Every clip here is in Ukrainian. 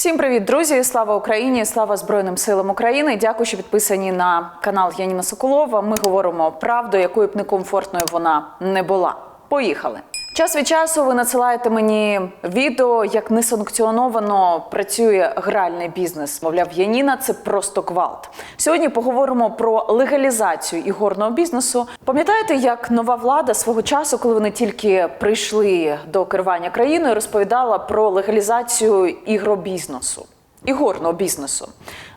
Всім привіт, друзі! Слава Україні! Слава Збройним силам України! Дякую, що підписані на канал Яніна Соколова. Ми говоримо правду, якою б некомфортною вона не була. Поїхали! Час від часу ви надсилаєте мені відео, як несанкціоновано працює гральний бізнес. Мовляв, Яніна це просто гвалт. Сьогодні поговоримо про легалізацію ігорного бізнесу. Пам'ятаєте, як нова влада свого часу, коли вони тільки прийшли до керування країною, розповідала про легалізацію ігробізнесу? Ігорного бізнесу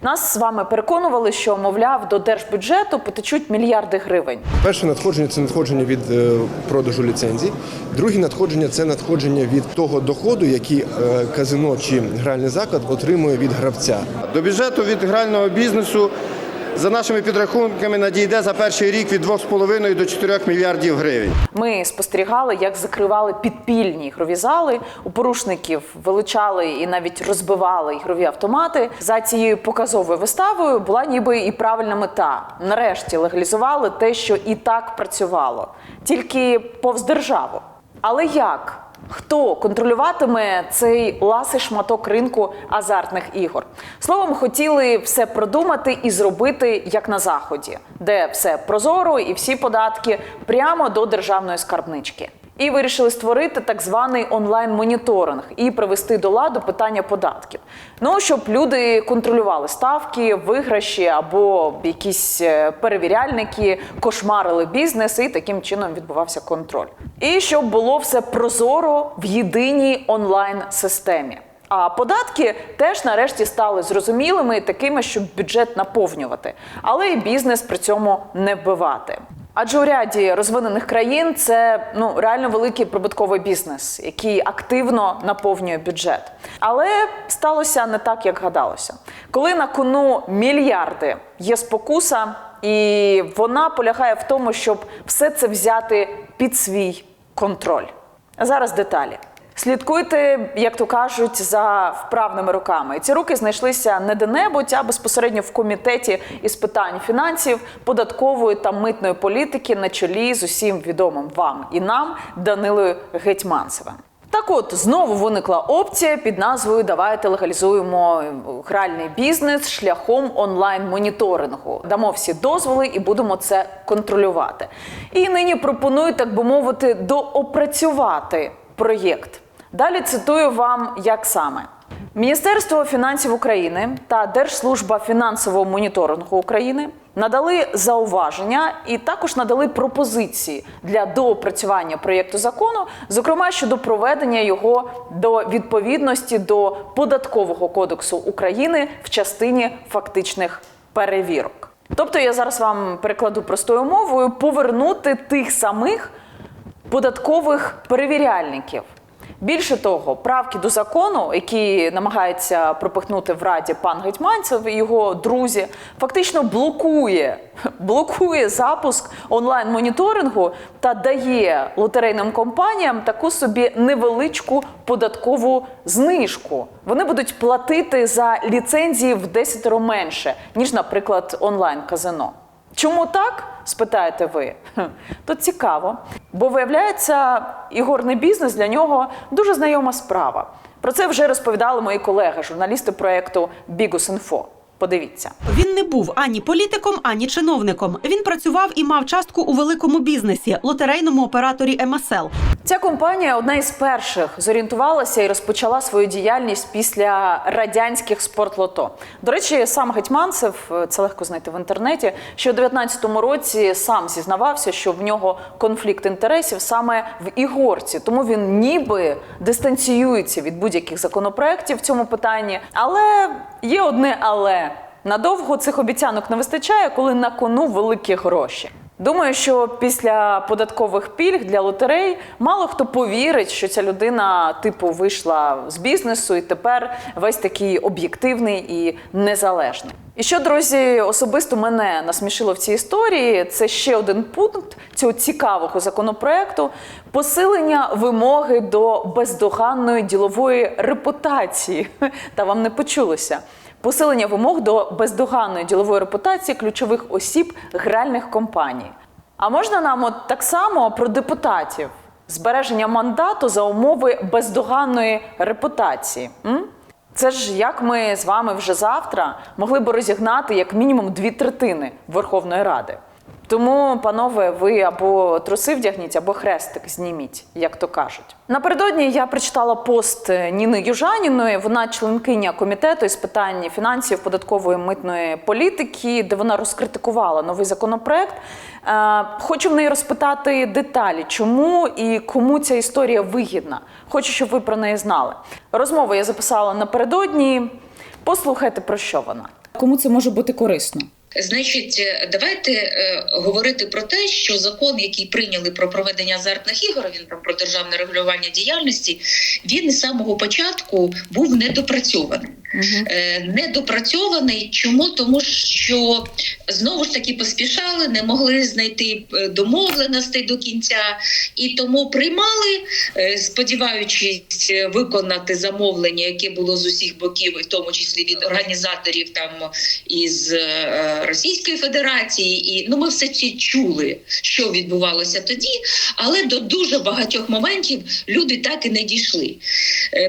нас з вами переконували, що мовляв до держбюджету потечуть мільярди гривень. Перше надходження це надходження від е, продажу ліцензій. Друге надходження це надходження від того доходу, який е, казино чи гральний заклад отримує від гравця. До бюджету від грального бізнесу за нашими підрахунками надійде за перший рік від 2,5 до 4 мільярдів гривень. Ми спостерігали, як закривали підпільні ігрові зали. У порушників вилучали і навіть розбивали ігрові автомати. За цією показовою виставою була ніби і правильна мета. Нарешті легалізували те, що і так працювало, тільки повз державу. Але як? Хто контролюватиме цей ласий шматок ринку азартних ігор? Словом, хотіли все продумати і зробити як на заході, де все прозоро і всі податки прямо до державної скарбнички. І вирішили створити так званий онлайн-моніторинг і привести до ладу питання податків. Ну щоб люди контролювали ставки, виграші або якісь е, перевіряльники кошмарили бізнес, і таким чином відбувався контроль. І щоб було все прозоро в єдиній онлайн-системі. А податки теж нарешті стали зрозумілими такими, щоб бюджет наповнювати, але і бізнес при цьому не вбивати. Адже у ряді розвинених країн це ну реально великий прибутковий бізнес, який активно наповнює бюджет. Але сталося не так, як гадалося. Коли на кону мільярди є спокуса, і вона полягає в тому, щоб все це взяти під свій контроль. А зараз деталі. Слідкуйте, як то кажуть, за вправними руками. Ці руки знайшлися не де-небудь, а безпосередньо в комітеті із питань фінансів, податкової та митної політики на чолі з усім відомим вам і нам Данилою Гетьманцевим. Так от знову виникла опція під назвою Давайте легалізуємо гральний бізнес шляхом онлайн-моніторингу. Дамо всі дозволи і будемо це контролювати. І нині пропоную, так би мовити, доопрацювати проєкт. Далі цитую вам, як саме. Міністерство фінансів України та Держслужба фінансового моніторингу України надали зауваження і також надали пропозиції для доопрацювання проєкту закону, зокрема щодо проведення його до відповідності до податкового кодексу України в частині фактичних перевірок. Тобто я зараз вам перекладу простою мовою повернути тих самих податкових перевіряльників. Більше того, правки до закону, які намагається пропихнути в раді пан Гетьманцев і його друзі, фактично блокує, блокує запуск онлайн-моніторингу та дає лотерейним компаніям таку собі невеличку податкову знижку. Вони будуть платити за ліцензії в 10 менше, ніж, наприклад, онлайн-казино. Чому так? Спитаєте ви? То цікаво. Бо виявляється, ігорний бізнес для нього дуже знайома справа. Про це вже розповідали мої колеги, журналісти проєкту Bigos.info. Подивіться. Він не був ані політиком, ані чиновником. Він працював і мав частку у великому бізнесі лотерейному операторі МСЛ. Ця компанія одна із перших зорієнтувалася і розпочала свою діяльність після радянських спортлото. До речі, сам Гетьманцев, це легко знайти в інтернеті, що у 19-му році сам зізнавався, що в нього конфлікт інтересів саме в ігорці, тому він ніби дистанціюється від будь-яких законопроєктів в цьому питанні. Але є одне але. Надовго цих обіцянок не вистачає, коли на кону великі гроші. Думаю, що після податкових пільг для лотерей мало хто повірить, що ця людина типу вийшла з бізнесу і тепер весь такий об'єктивний і незалежний. І що, друзі, особисто мене насмішило в цій історії, це ще один пункт цього цікавого законопроекту посилення вимоги до бездоганної ділової репутації. Та вам не почулося посилення вимог до бездоганної ділової репутації ключових осіб гральних компаній. А можна нам от так само про депутатів збереження мандату за умови бездоганної репутації? М? Це ж як ми з вами вже завтра могли б розігнати як мінімум дві третини Верховної Ради. Тому, панове, ви або труси вдягніть, або хрестик зніміть, як то кажуть. Напередодні я прочитала пост Ніни Южаніної. Вона членкиня комітету із питань фінансів, податкової митної політики, де вона розкритикувала новий законопроект. Е, Хочу в неї розпитати деталі, чому і кому ця історія вигідна. Хочу, щоб ви про неї знали. Розмову я записала напередодні. Послухайте про що вона. Кому це може бути корисно? Значить, е, давайте е, говорити про те, що закон, який прийняли про проведення азартних ігор, він там про державне регулювання діяльності, він з самого початку був недопрацьований. Е, недопрацьований. Чому? Тому що знову ж таки поспішали, не могли знайти е, домовленостей до кінця, і тому приймали, е, сподіваючись виконати замовлення, яке було з усіх боків, в тому числі від організаторів там із Російської Федерації. І ну ми все це чули, що відбувалося тоді, але до дуже багатьох моментів люди так і не дійшли.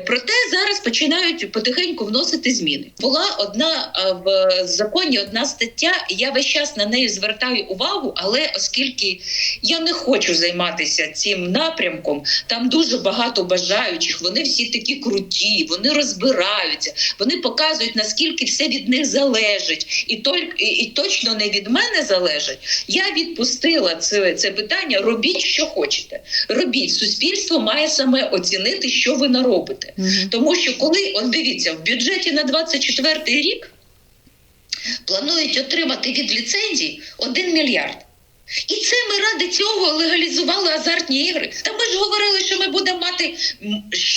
Проте зараз починають потихеньку вносити зміни. Була одна е, в законі одна стаття. Я весь час на неї звертаю увагу, але оскільки я не хочу займатися цим напрямком, там дуже багато бажаючих. Вони всі такі круті, вони розбираються, вони показують наскільки все від них залежить, і толь- і, і точно не від мене залежить. Я відпустила це, це питання. Робіть, що хочете. Робіть. Суспільство має саме оцінити, що ви наробите. Тому що коли, от дивіться, в бюджеті на 24 рік планують отримати від ліцензій 1 мільярд. І це ми ради цього легалізували азартні ігри. Та ми ж говорили, що ми будемо мати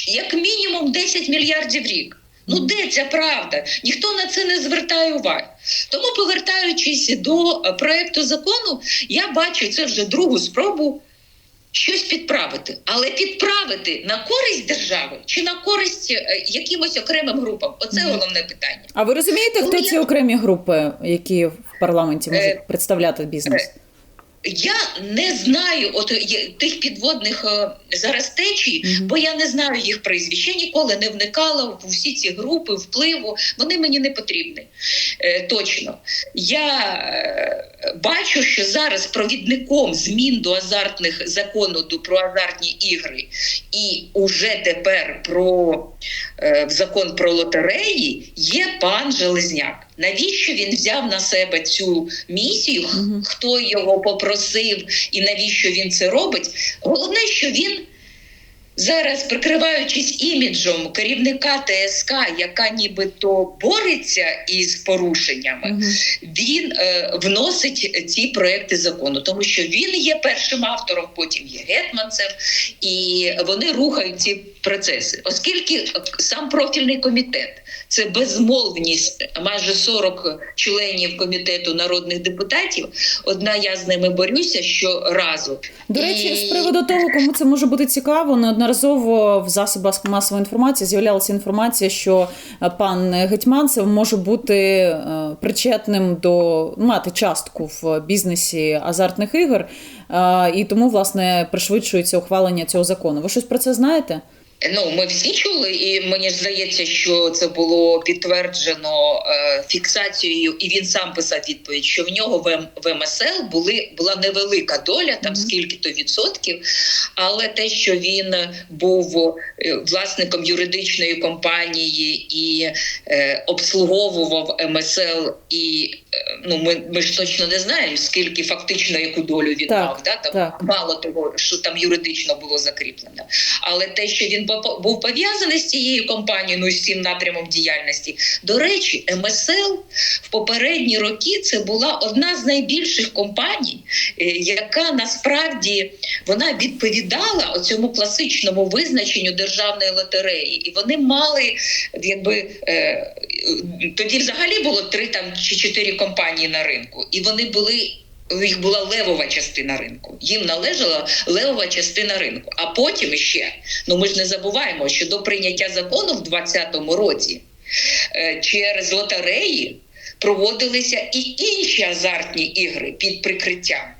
як мінімум 10 мільярдів рік. Ну де ця правда? Ніхто на це не звертає уваги. Тому, повертаючись до е, проекту закону, я бачу це вже другу спробу щось підправити, але підправити на користь держави чи на користь е, якимось окремим групам. Оце головне питання. А ви розумієте, хто Ну, ці окремі групи, які в парламенті можуть Е, представляти бізнес? Я не знаю от тих підводних е, зараз течій, Мгм. бо я не знаю їх прізвищ. Я ніколи не вникала в усі ці групи впливу. Вони мені не потрібні. Е, точно. Я е, бачу, що зараз провідником змін до азартних закону до про азартні ігри і уже тепер про е, закон про лотереї є пан Железняк. Навіщо він взяв на себе цю місію? Хто його попросив і навіщо він це робить? Головне, що він зараз, прикриваючись іміджем керівника ТСК, яка нібито бореться із порушеннями, він е, вносить ці проекти закону, тому що він є першим автором, потім є гетманцем, і вони рухають ці процеси, оскільки сам профільний комітет. Це безмовність майже 40 членів комітету народних депутатів. Одна я з ними борюся щоразу. До речі, І- з приводу того, кому це може бути цікаво, неодноразово в засобах масової інформації з'являлася інформація, що е, пан Гетьманцев може бути е, причетним до мати частку в бізнесі азартних ігор, е, і тому власне пришвидшується ухвалення цього закону. Ви щось про це знаєте? Ну, ми всі чули, і мені ж здається, що це було підтверджено е, фіксацією, і він сам писав відповідь, що в нього в, М- в МСЛ були була невелика доля, там скільки то відсотків. Але те, що він був е, власником юридичної компанії і е, обслуговував МСЛ, і е, ну ми, ми ж точно не знаємо, скільки фактично яку долю він Так, мав. Да? Там так. мало того, що там юридично було закріплено. Але те, що він бо- був пов'язаний з цією компанією, ну з цим напрямом діяльності. До речі, МСЛ в попередні роки це була одна з найбільших компаній, е, яка насправді вона відповідала оцьому класичному визначенню державної лотереї, і вони мали якби е, тоді взагалі було три там чи чотири компанії на ринку, і вони були. У їх була левова частина ринку. Їм належала левова частина ринку. А потім ще, ну ми ж не забуваємо, що до прийняття закону в 2020 році е, через лотереї проводилися і інші азартні ігри під прикриттям.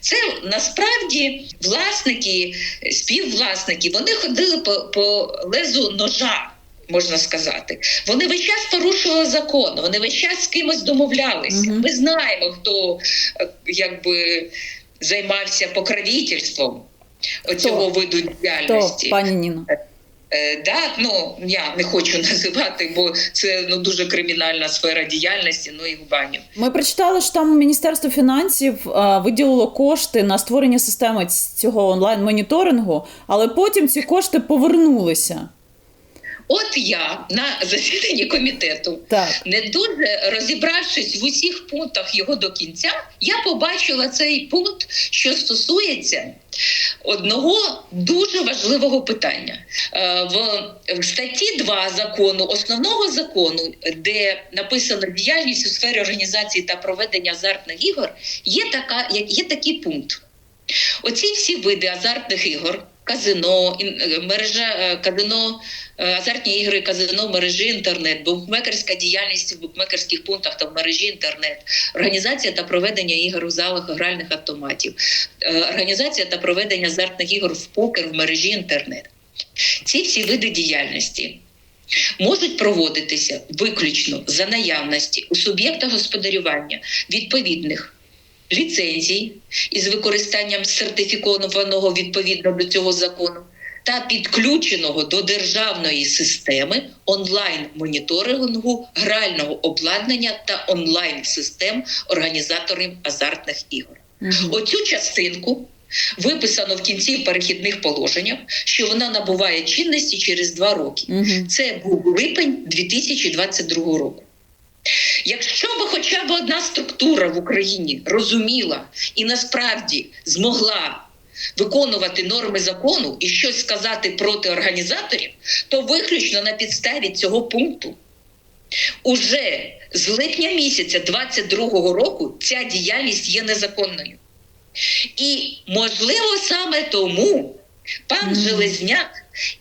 Це насправді власники, співвласники, вони ходили по, по лезу ножа. Можна сказати. Вони весь час порушували закон, вони весь час з кимось домовлялися. Ми знаємо, хто е, якби займався покровительством цього виду діяльності. пані Ніно. Е, да, ну я не хочу називати, бо це ну дуже кримінальна сфера діяльності. Ну і в баню. Ми прочитали, що там Міністерство фінансів е, виділило кошти на створення системи цього онлайн-моніторингу, але потім ці кошти повернулися. От я на засіданні комітету, Так. не дуже розібравшись в усіх пунктах його до кінця, я побачила цей пункт, що стосується одного дуже важливого питання. Е, В, статті 2 закону, основного закону, де написано діяльність у сфері організації та проведення азартних ігор, є, така, є такий пункт. Оці всі види азартних ігор, казино, е, мережа е, казино, е, азартні ігри, казино мережі інтернет, букмекерська діяльність в букмекерських пунктах та в мережі інтернет, організація та проведення ігор у залах гральних автоматів, організація та проведення азартних ігор в покер в мережі інтернет. Ці всі види діяльності можуть проводитися виключно за наявності у суб'єкта господарювання відповідних ліцензій із використанням сертифікованого відповідно до цього закону та підключеного до державної системи онлайн-моніторингу грального обладнання та онлайн-систем організаторів азартних ігор. Мгм. Оцю частинку виписано в кінці перехідних положеннях, що вона набуває чинності через два роки. Мгм. Це був липень 2022 року. Якщо б хоча б одна структура в Україні розуміла і насправді змогла виконувати норми закону і щось сказати проти організаторів, то виключно на підставі цього пункту уже з липня місяця 2022 року ця діяльність є незаконною. І можливо саме тому пан. Железняк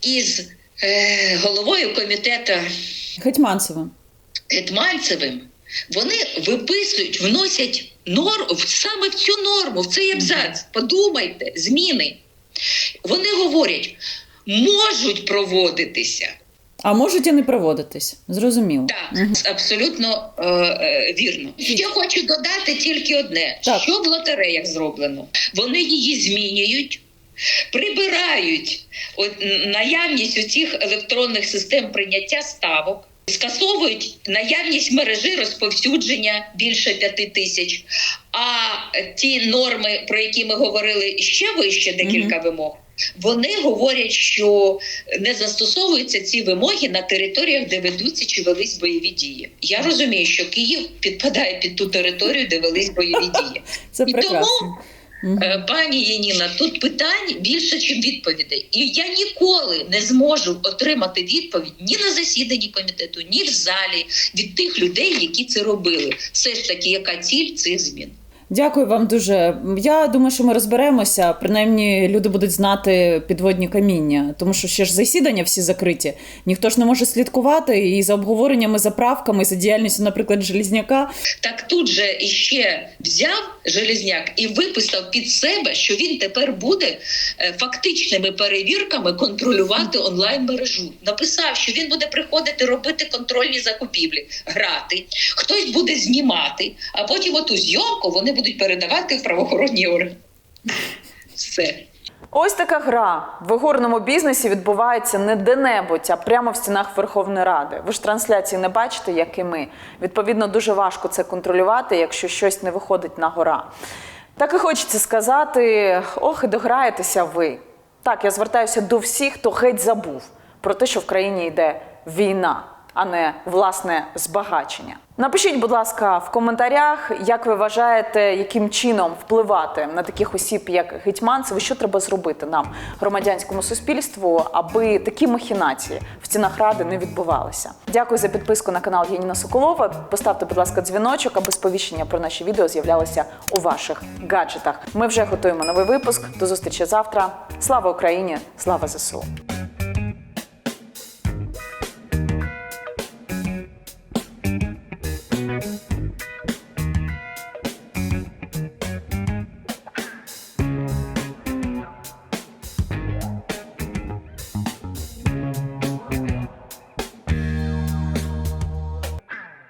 із е, головою комітету Гетьманцевим. Гетманцевим вони виписують, вносять норму саме в цю норму, в цей абзац. Подумайте, зміни. Вони говорять, можуть проводитися. А можуть і не проводитись. Зрозуміло. Так, Мгм. абсолютно е, е, вірно. Ще хочу додати тільки одне: Так. що в лотереях зроблено? Вони її змінюють. Прибирають от, наявність усіх електронних систем прийняття ставок, скасовують наявність мережі розповсюдження більше п'яти тисяч. А ті норми, про які ми говорили ще вище, декілька вимог, вони говорять, що не застосовуються ці вимоги на територіях, де ведуться чи велись бойові дії. Я розумію, що Київ підпадає під ту територію, де велись бойові дії. Це І прекрасно. тому Мгм. Е, Пані Яніна, тут питань більше, ніж відповідей. І я ніколи не зможу отримати відповідь ні на засіданні комітету, ні в залі від тих людей, які це робили. Все ж таки, яка ціль цих змін? Дякую вам дуже. Я думаю, що ми розберемося. Принаймні, люди будуть знати підводні каміння, тому що ще ж засідання всі закриті. Ніхто ж не може слідкувати і за обговореннями, за правками, за діяльністю, наприклад, Желізняка. Так тут же іще взяв Железняк і виписав під себе, що він тепер буде е, фактичними перевірками контролювати онлайн мережу. Написав, що він буде приходити робити контрольні закупівлі, грати. Хтось буде знімати, а потім оту зйомку вони будуть передавати в правоохоронні органи. Все. Ось така гра в ігорному бізнесі відбувається не де-небудь, а прямо в стінах Верховної Ради. Ви ж трансляції не бачите, як і ми. Відповідно, дуже важко це контролювати, якщо щось не виходить на гора. Так і хочеться сказати: ох, і дограєтеся ви. Так, я звертаюся до всіх, хто геть забув про те, що в країні йде війна, а не власне збагачення. Напишіть, будь ласка, в коментарях, як ви вважаєте, яким чином впливати на таких осіб, як Гетьманцев, і що треба зробити нам, громадянському суспільству, аби такі махінації в стінах ради не відбувалися. Дякую за підписку на канал Яніна Соколова. Поставте, будь ласка, дзвіночок, аби сповіщення про наші відео з'являлися у ваших гаджетах. Ми вже готуємо новий випуск. До зустрічі завтра. Слава Україні! Слава ЗСУ!